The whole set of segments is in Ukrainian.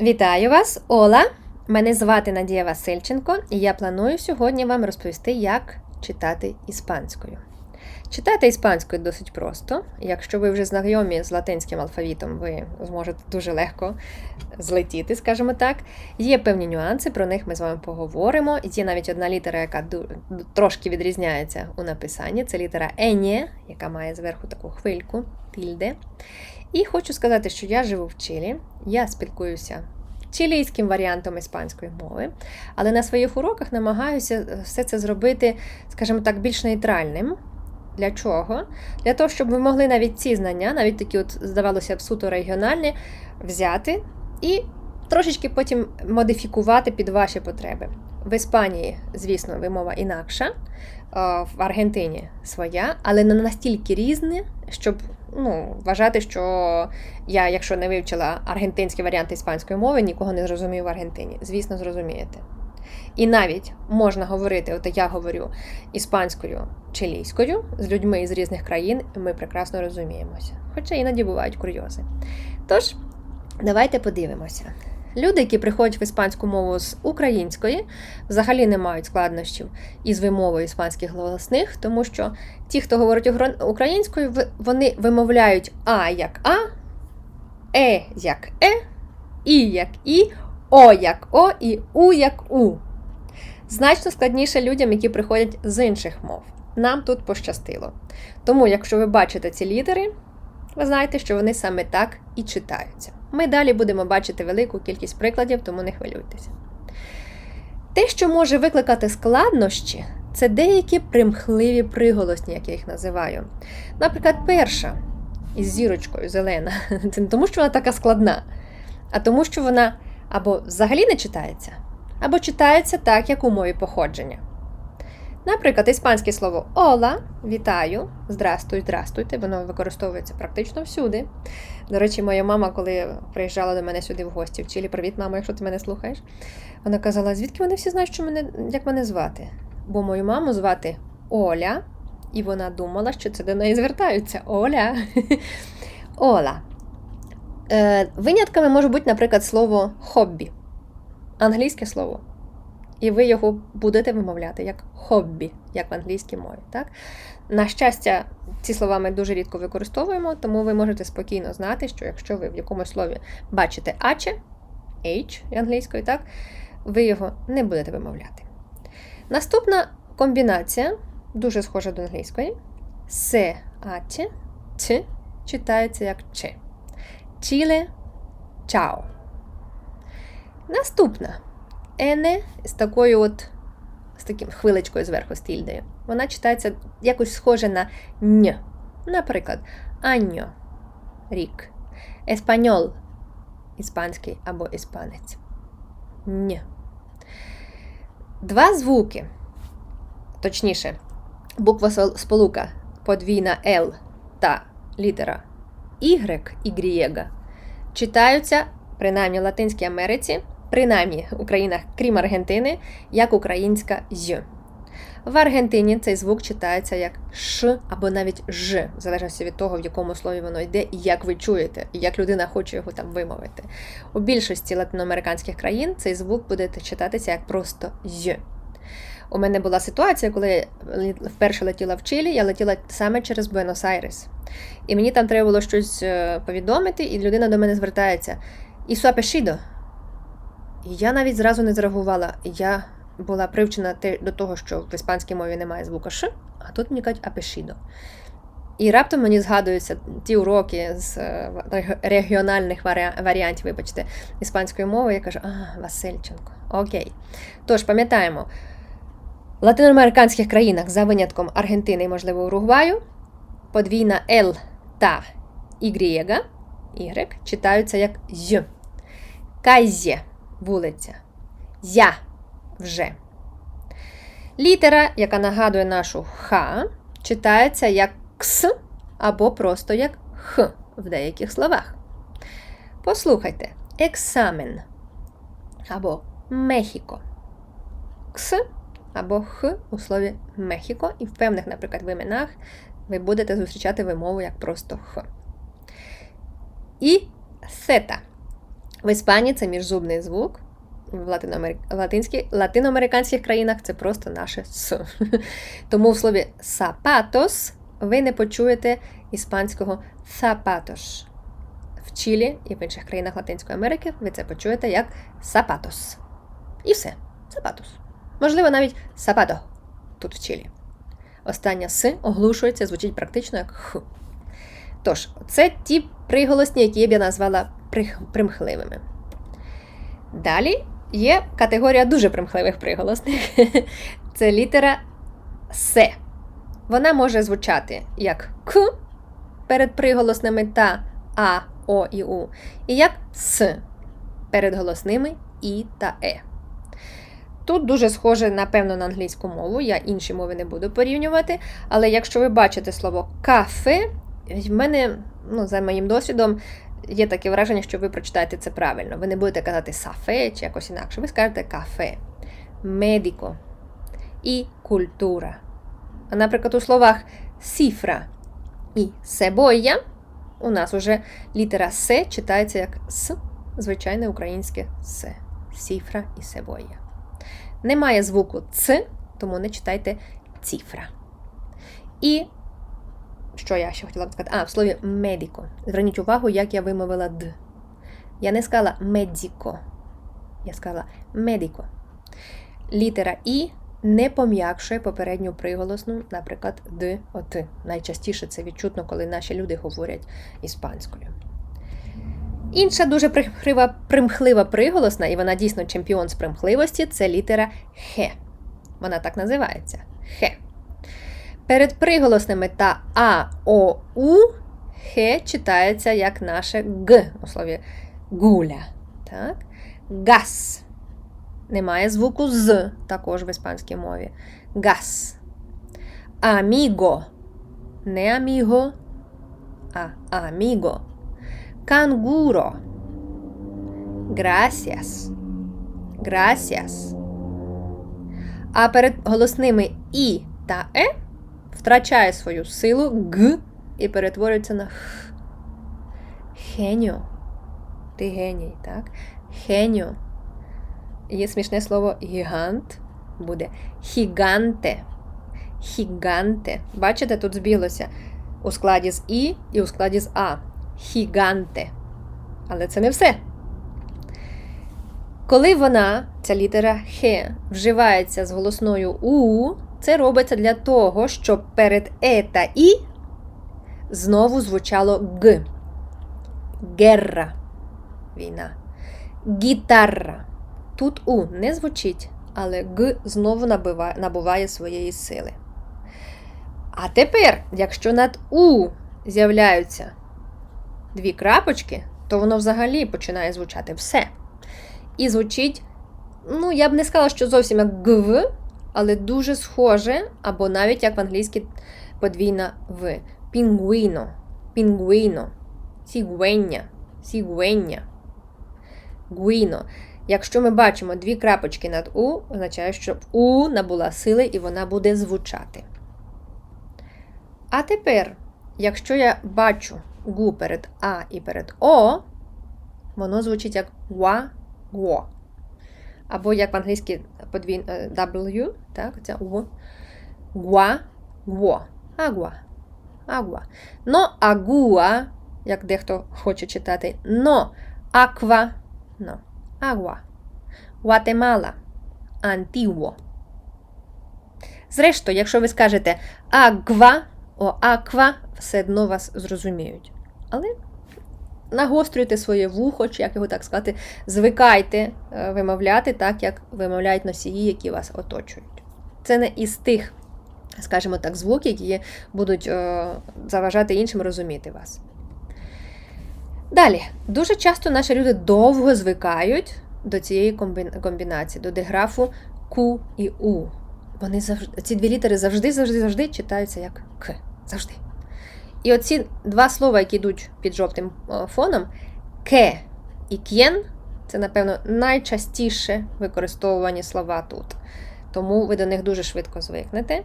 Вітаю вас, Ола! Мене звати Надія Васильченко, і я планую сьогодні вам розповісти, як читати іспанською. Читати іспанською досить просто. Якщо ви вже знайомі з латинським алфавітом, ви зможете дуже легко злетіти, скажімо так. Є певні нюанси, про них ми з вами поговоримо. Є навіть одна літера, яка трошки відрізняється у написанні. Це літера Енє, яка має зверху таку хвильку, тільде. І хочу сказати, що я живу в Чилі, я спілкуюся чилійським варіантом іспанської мови, але на своїх уроках намагаюся все це зробити, скажімо так, більш нейтральним. Для чого? Для того, щоб ви могли навіть ці знання, навіть такі, от, здавалося б, суто регіональні, взяти і трошечки потім модифікувати під ваші потреби. В Іспанії, звісно, вимова інакша, е, в Аргентині своя, але не настільки різні, щоб ну, вважати, що я, якщо не вивчила аргентинський варіант іспанської мови, нікого не зрозумію в Аргентині. Звісно, зрозумієте. І навіть можна говорити, от я говорю іспанською чилійською з людьми із різних країн, і ми прекрасно розуміємося. Хоча іноді бувають курйози. Тож, давайте подивимося. Люди, які приходять в іспанську мову з української, взагалі не мають складнощів із вимовою іспанських голосних, тому що ті, хто говорить українською, вони вимовляють А як А, Е як Е, І як І, О як О і У як У. Значно складніше людям, які приходять з інших мов. Нам тут пощастило. Тому, якщо ви бачите ці літери, ви знаєте, що вони саме так і читаються. Ми далі будемо бачити велику кількість прикладів, тому не хвилюйтеся. Те, що може викликати складнощі, це деякі примхливі приголосні, як я їх називаю. Наприклад, перша із зірочкою зелена. Це не тому, що вона така складна, а тому, що вона або взагалі не читається, або читається так, як у мові походження. Наприклад, іспанське слово ола, вітаю, здрастуй, здрастуйте, воно використовується практично всюди. До речі, моя мама, коли приїжджала до мене сюди в гості в Чилі, привіт, мама, якщо ти мене слухаєш, вона казала, звідки вони всі знають, що мене, як мене звати? Бо мою маму звати Оля, і вона думала, що це до неї звертаються. Оля. Ола. Е, винятками може бути, наприклад, слово хобі. Англійське слово. І ви його будете вимовляти як хобі, як в англійській мові. Так? На щастя, ці слова ми дуже рідко використовуємо, тому ви можете спокійно знати, що якщо ви в якомусь слові бачите аче, H англійською, так, ви його не будете вимовляти. Наступна комбінація, дуже схожа до англійської. Се аче, ч читається як че. Чіле чао. Наступна ене з такою от з таким хвилечкою зверху з. Вона читається якось схоже на н. Наприклад, аньо рік. Еспаньол іспанський або іспанець. Н. Два звуки. Точніше, буква сполука подвійна L та літера Y, Y читаються, принаймні в Латинській Америці, принаймні у країнах, крім Аргентини, як українська з. В Аргентині цей звук читається як Ш або навіть Ж, в залежності від того, в якому слові воно йде, і як ви чуєте, і як людина хоче його там вимовити. У більшості латиноамериканських країн цей звук буде читатися як просто з. У мене була ситуація, коли я вперше летіла в Чилі, я летіла саме через Буенос-Айрес. І мені там треба було щось е, повідомити, і людина до мене звертається: Ісу апешідо. І я навіть зразу не зреагувала. Я була привчена до того, що в іспанській мові немає звука Ш, а тут мені кажуть апешідо. І раптом мені згадуються ті уроки з е, регіональних варіантів, вибачте, іспанської мови. Я кажу, а, Васильченко. Окей. Тож пам'ятаємо, в латиноамериканських країнах, за винятком Аргентини і, можливо, Уругваю, подвійна L та Y, y читаються як з. Кайзє вулиця. Я вже. Літера, яка нагадує нашу Х, читається як Кс або просто як Х в деяких словах. Послухайте: екзамен або Мехіко. Кс або Х у слові Мехіко, і в певних, наприклад, в іменах ви будете зустрічати вимову як просто Х. І сета. В Іспанії це міжзубний звук. В латиноамер... латиноамериканських країнах це просто наше С. Тому в слові сапатос ви не почуєте іспанського zapatos. В Чилі і в інших країнах Латинської Америки ви це почуєте як сапатос. І все. Сапатос. Можливо, навіть сапато тут в Чилі. Остання С оглушується, звучить практично як Х. Тож, це ті приголосні, які я б я назвала примхливими. Далі є категорія дуже примхливих приголосних. Це літера С. Вона може звучати як К перед приголосними та А, О і У, і як С перед голосними І та Е. Тут дуже схоже, напевно, на англійську мову, я інші мови не буду порівнювати. Але якщо ви бачите слово кафе, в мене, ну, за моїм досвідом, є таке враження, що ви прочитаєте це правильно. Ви не будете казати сафе чи якось інакше. Ви скажете кафе, медико і культура. А, наприклад, у словах сіфра і себоя у нас уже літера С читається як С, звичайне українське С. Сіфра і себоя. Немає звуку Ц, тому не читайте цифра. І що я ще хотіла б сказати? А, в слові медико. Зверніть увагу, як я вимовила Д. Я не сказала медико. Я сказала медико. Літера І не пом'якшує попередню приголосну, наприклад, Д от. Найчастіше це відчутно, коли наші люди говорять іспанською. Інша дуже примхлива, примхлива приголосна, і вона дійсно чемпіон з примхливості, це літера Х. Вона так називається Х. Перед приголосними та А, О, У Х читається як наше Г у слові гуля. Так? Гас. Немає звуку з також в іспанській мові. Гас. Аміго. Не аміго, а аміго. Canguro. Gracias. Gracias. А перед голосними І та Е втрачає свою силу Г і перетворюється на Х. Геніо. Ти геній, так? Геніо. Є смішне слово гігант. Буде хіганте. Хіганте. Бачите, тут збіглося у складі з І і у складі з А хіганте. Але це не все. Коли вона, ця літера Х, вживається з голосною У, це робиться для того, щоб перед Е та І знову звучало Г. Герра. Війна. Гітарра. Тут У не звучить, але Г знову набиває, набуває своєї сили. А тепер, якщо над У з'являються дві крапочки, то воно взагалі починає звучати все. І звучить, ну, я б не сказала, що зовсім як гв, але дуже схоже, або навіть як в англійській подвійна в. Пінгвіно, пінгвіно, сігвення, сігвення, гвіно. Якщо ми бачимо дві крапочки над У, означає, що У набула сили і вона буде звучати. А тепер, якщо я бачу гу перед А і перед О, воно звучить як ва го. Або як в англійській подвін W, так, це У. Гуа, го. Агуа. Агуа. Но агуа, як дехто хоче читати, но аква, но. Агуа. Гватемала. Антiguo. Зрештою, якщо ви скажете агва, о аква, все одно вас зрозуміють. Але нагострюйте своє вухо, чи як його так сказати, звикайте е, вимовляти так, як вимовляють носії, які вас оточують. Це не із тих, скажімо так, звуків, які будуть е, заважати іншим розуміти вас. Далі, дуже часто наші люди довго звикають до цієї комбінації, до деграфу Q і У. Вони завжди, ці дві літери завжди, завжди, завжди читаються як К. Завжди. І оці два слова, які йдуть під жовтим фоном, ке і к'єн, це, напевно, найчастіше використовувані слова тут. Тому ви до них дуже швидко звикнете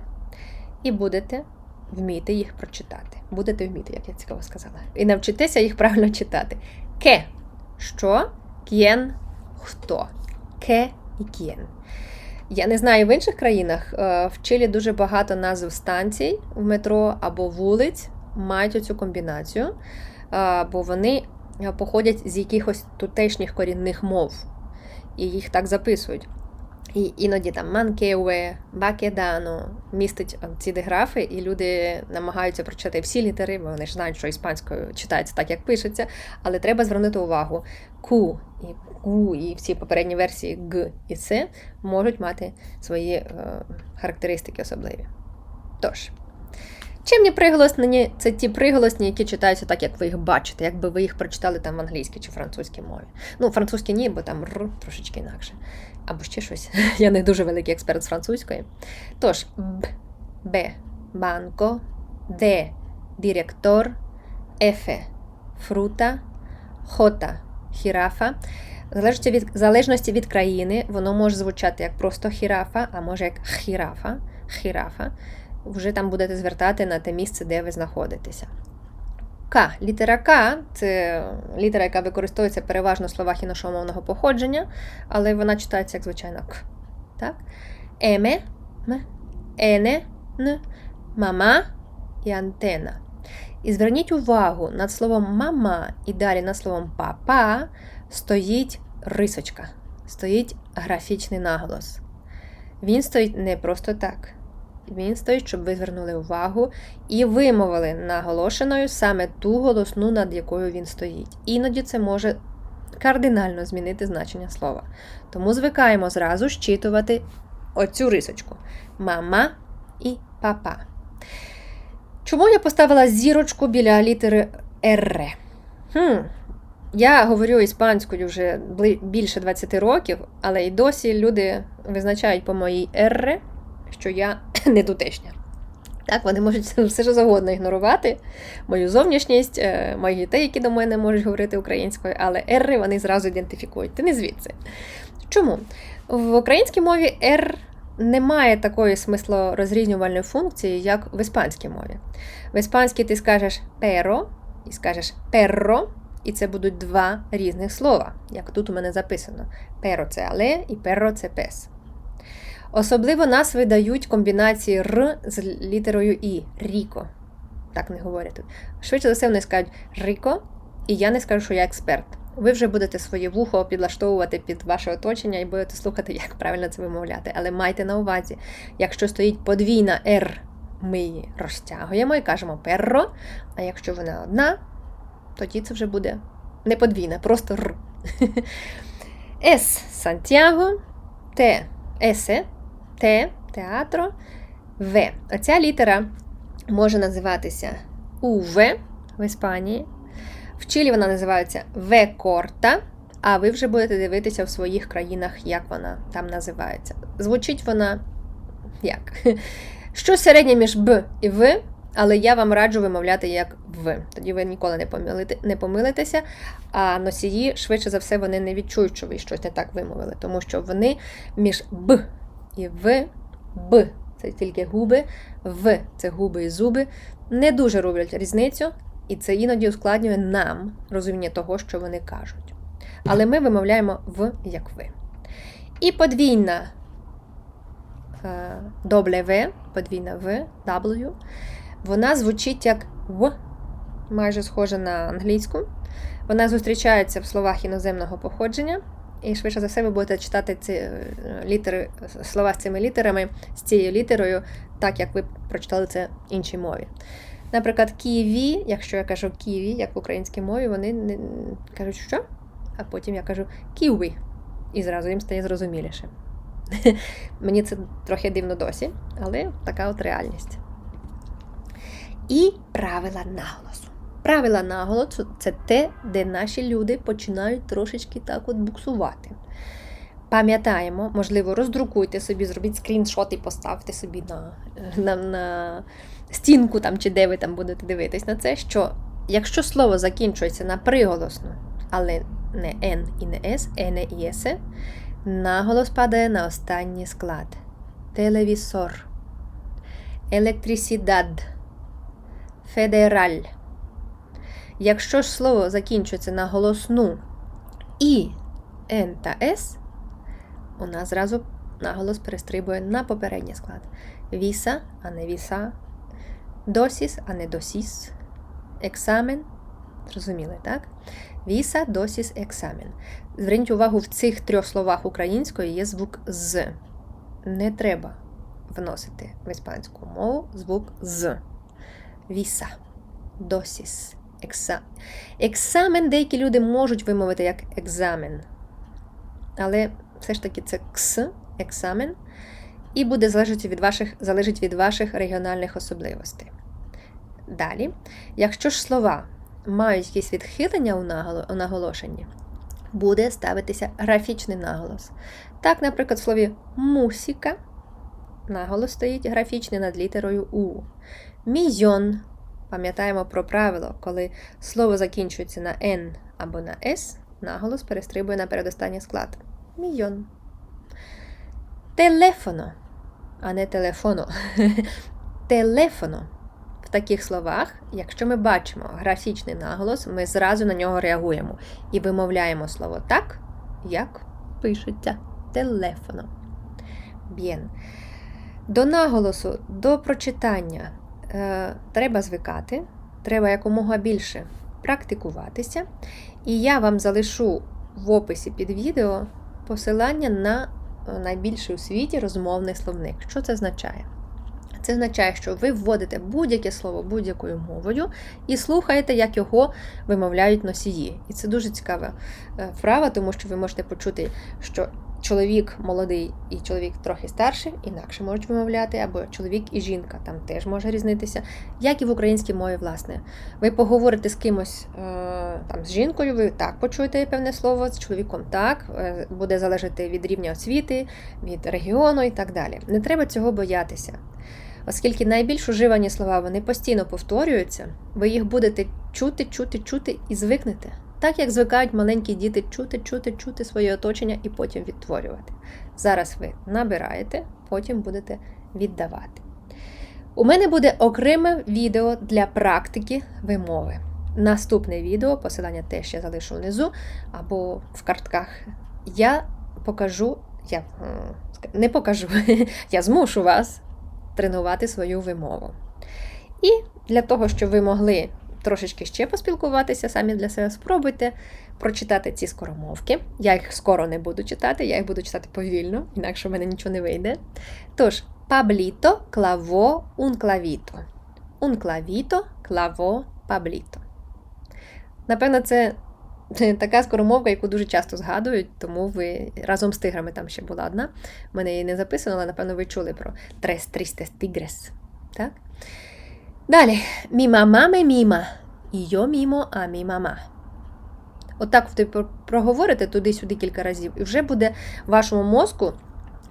і будете вміти їх прочитати. Будете вміти, як я цікаво сказала. І навчитеся їх правильно читати. Ке. Що? К'єн хто. Ке і к'єн. Я не знаю в інших країнах. е, В Чилі дуже багато назв станцій в метро або вулиць мають оцю комбінацію, бо вони походять з якихось тутешніх корінних мов. І їх так записують. І іноді там Манкеуе, Бакедано містить ці деграфи, і люди намагаються прочитати всі літери, бо вони ж знають, що іспанською читається так, як пишеться. Але треба звернути увагу: Ку і Ку, і всі попередні версії Г і С можуть мати свої е, характеристики особливі. Тож, чимні приголосні це ті приголосні, які читаються так, як ви їх бачите, якби ви їх прочитали там в англійській чи французькій мові. Ну, французькій ні, бо там р трошечки інакше. Або ще щось. Я не дуже великий експерт з французької. Тож, б, б, банко, д, директор, ефе, фрута, хота, хірафа. Залежності від, залежності від країни, воно може звучати як просто хірафа, а може як хірафа, хірафа. Вже там будете звертати на те місце, де ви знаходитеся. К. Літера К це літера, яка використовується переважно в словах іношомовного походження, але вона читається як звичайно К. Так? Еме, м, ене, н, мама і антена. І зверніть увагу, над словом мама і далі над словом папа стоїть рисочка, стоїть графічний наголос. Він стоїть не просто так. Він стоїть, щоб ви звернули увагу і вимовили наголошеною саме ту голосну, над якою він стоїть. Іноді це може кардинально змінити значення слова. Тому звикаємо зразу щитувати оцю рисочку: мама і папа. Чому я поставила зірочку біля літери Р? Хм. Я говорю іспанською вже більше 20 років, але й досі люди визначають по моїй Р, що я не тутешня. Так, вони можуть все що завгодно ігнорувати, мою зовнішність, е, моїх дітей, які до мене можуть говорити українською, але «р» вони зразу ідентифікують. Ти не звідси. Чому? В українській мові «р» немає такої смислорозрізнювальної функції, як в іспанській мові. В іспанській ти скажеш перо і скажеш перро, і це будуть два різних слова, як тут у мене записано. Перо це але і перро це пес. Особливо нас видають комбінації Р з літерою І. Ріко. Так не говорять тут. Швидше за все, вони скажуть Ріко, і я не скажу, що я експерт. Ви вже будете своє вухо підлаштовувати під ваше оточення і будете слухати, як правильно це вимовляти. Але майте на увазі, якщо стоїть подвійна Р, ми її розтягуємо і кажемо перро. А якщо вона одна, тоді це вже буде не подвійна, просто Р. С Сантьяго, Т Есе. Т театро, В. Оця літера може називатися УВ в Іспанії. В Чилі вона називається В корта, а ви вже будете дивитися в своїх країнах, як вона там називається. Звучить вона як? Щось середнє між Б і В, але я вам раджу вимовляти як В. Тоді ви ніколи не, помилите, не помилитеся, а носії, швидше за все, вони не відчують, що ви щось не так вимовили, тому що вони між Б і В, Б це тільки губи, В це губи і зуби. Не дуже роблять різницю, і це іноді ускладнює нам розуміння того, що вони кажуть. Але ми вимовляємо В як В. І подвійна W, подвійна В, W, вона звучить як В, майже схожа на англійську. Вона зустрічається в словах іноземного походження. І швидше за все, ви будете читати ці е, літери, слова з цими літерами, з цією літерою, так як ви прочитали це в іншій мові. Наприклад, ківі, якщо я кажу ківі, як в українській мові, вони не кажуть, що? А потім я кажу ківі. І зразу їм стає зрозуміліше. Мені це трохи дивно досі, але така от реальність. І правила наголосу. Правила наголосу це те, де наші люди починають трошечки так от буксувати. Пам'ятаємо, можливо, роздрукуйте собі, зробіть скріншот і поставте собі на на, на стінку там, чи де ви там будете дивитись на це, що якщо слово закінчується на приголосну, але не Н і не С, Ене і Есе, наголос падає на останній склад. Телевізор, електрисідад, федераль. Якщо ж слово закінчується на голосну і Н та С, нас зразу наголос перестрибує на попередній склад. Віса, а не віса. Досіс, а не досіс. Екзамен. Зрозуміли, так? Віса, досіс, екзамен. Зверніть увагу, в цих трьох словах української є звук з. Не треба вносити в іспанську мову звук з. Віса, досіс, екса. Екзамен деякі люди можуть вимовити як екзамен. Але все ж таки це кс, екзамен, і буде залежати від ваших, залежить від ваших регіональних особливостей. Далі, якщо ж слова мають якісь відхилення у наголошенні, буде ставитися графічний наголос. Так, наприклад, в слові мусіка наголос стоїть графічний над літерою У. Мільйон. Пам'ятаємо про правило, коли слово закінчується на Н або на С, наголос перестрибує на передостанній склад. Мільйон. Телефоно, а не телефоно. Телефоно. В таких словах, якщо ми бачимо графічний наголос, ми зразу на нього реагуємо і вимовляємо слово так, як пишеться телефоно. Bien. До наголосу, до прочитання треба звикати, треба якомога більше практикуватися. І я вам залишу в описі під відео посилання на найбільший у світі розмовний словник. Що це означає? Це означає, що ви вводите будь-яке слово будь-якою мовою і слухаєте, як його вимовляють носії. І це дуже цікава е, вправа, тому що ви можете почути, що чоловік молодий і чоловік трохи старший інакше можуть вимовляти, або чоловік і жінка там теж може різнитися, як і в українській мові, власне. Ви поговорите з кимось е, там з жінкою, ви так почуєте певне слово, з чоловіком так, е, буде залежати від рівня освіти, від регіону і так далі. Не треба цього боятися. Оскільки найбільш уживані слова вони постійно повторюються, ви їх будете чути, чути, чути і звикнете. Так як звикають маленькі діти чути, чути, чути своє оточення і потім відтворювати. Зараз ви набираєте, потім будете віддавати. У мене буде окреме відео для практики вимови. Наступне відео, посилання теж я залишу внизу або в картках. Я покажу, я не покажу, я змушу вас тренувати свою вимову. І для того, щоб ви могли трошечки ще поспілкуватися, самі для себе спробуйте прочитати ці скоромовки. Я їх скоро не буду читати, я їх буду читати повільно, інакше в мене нічого не вийде. Тож, Пабліто, клаво. Un clavito, клаво, пабліто. Напевно, це така скоромовка, яку дуже часто згадують, тому ви разом з тиграми там ще була одна. У мене її не записано, але напевно ви чули про Tres Tristes Tigres. Так? Далі. Мі мама ме міма. Йо мімо, а мі мама. Отак ви проговорите туди-сюди кілька разів, і вже буде вашому мозку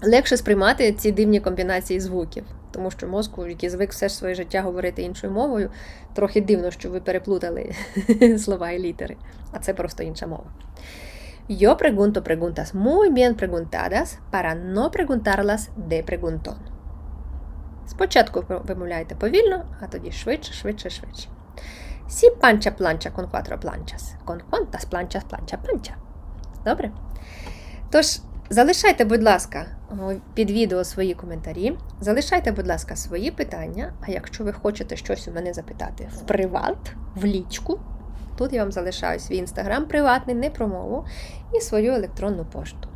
легше сприймати ці дивні комбінації звуків. Тому що мозку, який звик все ж своє життя говорити іншою мовою, трохи дивно, що ви переплутали слова і літери. А це просто інша мова. Yo pregunto preguntas muy bien preguntadas para no preguntarlas de preguntón. Спочатку вимовляєте повільно, а тоді швидше, швидше, швидше. Сі панча планча con cuatro planchas. Con cuantas planchas plancha plancha. Добре? Тож, залишайте, будь ласка, під відео свої коментарі. Залишайте, будь ласка, свої питання. А якщо ви хочете щось у мене запитати в приват, в лічку, тут я вам залишаю свій інстаграм приватний, не про мову, і свою електронну пошту.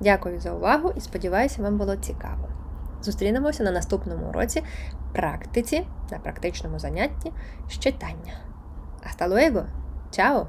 Дякую за увагу і сподіваюся, вам було цікаво. Зустрінемося на наступному уроці практиці, на практичному занятті з читання. Hasta luego! Чао!